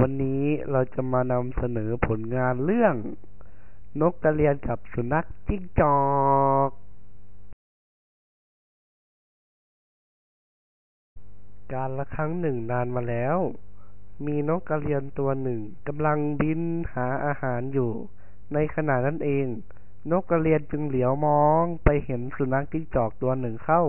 วันนี้เราจะมานำเสนอผลงานเรื่อง นกกระเรียนกับสุนัขจิ้งจอก การละครั้งหนึ่งนานมาแล้ว มีนกกระเรียนตัวหนึ่งกำลังบินหาอาหารอยู่ ในขณะนั้นเอง นกกระเรียนจึงเหลียวมองไปเห็นสุนัขจิ้งจอกตัวหนึ่งเข้า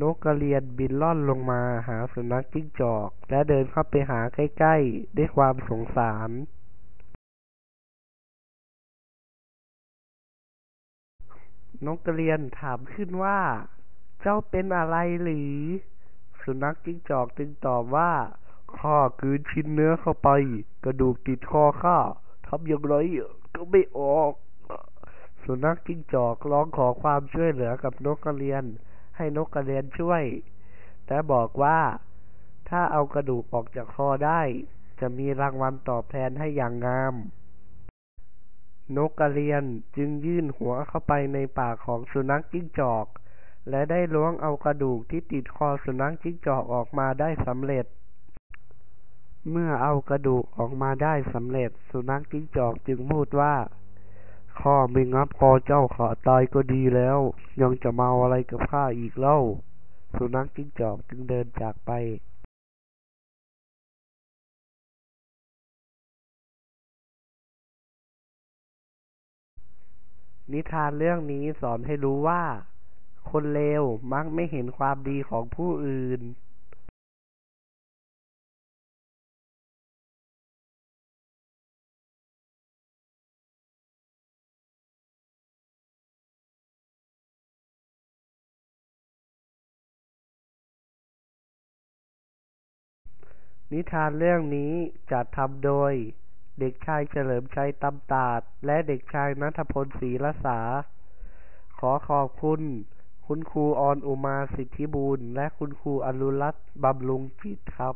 นกกระเรียนบินล่อนลงมาหาสุนัขจิ้งจอก และเดินเข้าไปหาใกล้ๆ ด้วยความสงสารนกกระเรียนถามขึ้นว่า เจ้าเป็นอะไรหรือ สุนัขจิ้งจอกจึงตอบว่า ข้ากืนชิ้นเนื้อเข้าไป กระดูกติดคอข้าทำอย่างไรก็ไม่ออก สุนัขจิ้งจอกร้องขอความช่วยเหลือกับนกกระเรียน ให้นกกระเรียนช่วย แต่บอกว่าถ้าเอากระดูกออกจากคอได้ จะมีรางวัลตอบแทนให้อย่างงาม นกกระเรียนจึงยื่นหัวเข้าไปในปากของสุนัขจิ้งจอก และได้ล้วงเอากระดูกที่ติดคอสุนัขจิ้งจอกออกมาได้สำเร็จ เมื่อเอากระดูกออกมาได้สำเร็จ สุนัขจิ้งจอกจึงพูดว่า ข้าไม่งับคอเจ้าขาตายก็ดีแล้ว ยังจะมาอาอะไรกับข้าอีกเล่า สุนัขจิ้งจอกจึงเดินจากไปนิทานเรื่องนี้สอนให้รู้ว่า คนเลวมักไม่เห็นความดีของผู้อื่น นิทานเรื่องนี้จัดทำโดย เด็กชายเฉลิมชัยตำตาด และเด็กชายนัทพลศรีละสาขอขอบคุณ คุณครูออนอุมาสิทธิบูรณ์และคุณครูอรุรัตน์บำรุงจิตครับ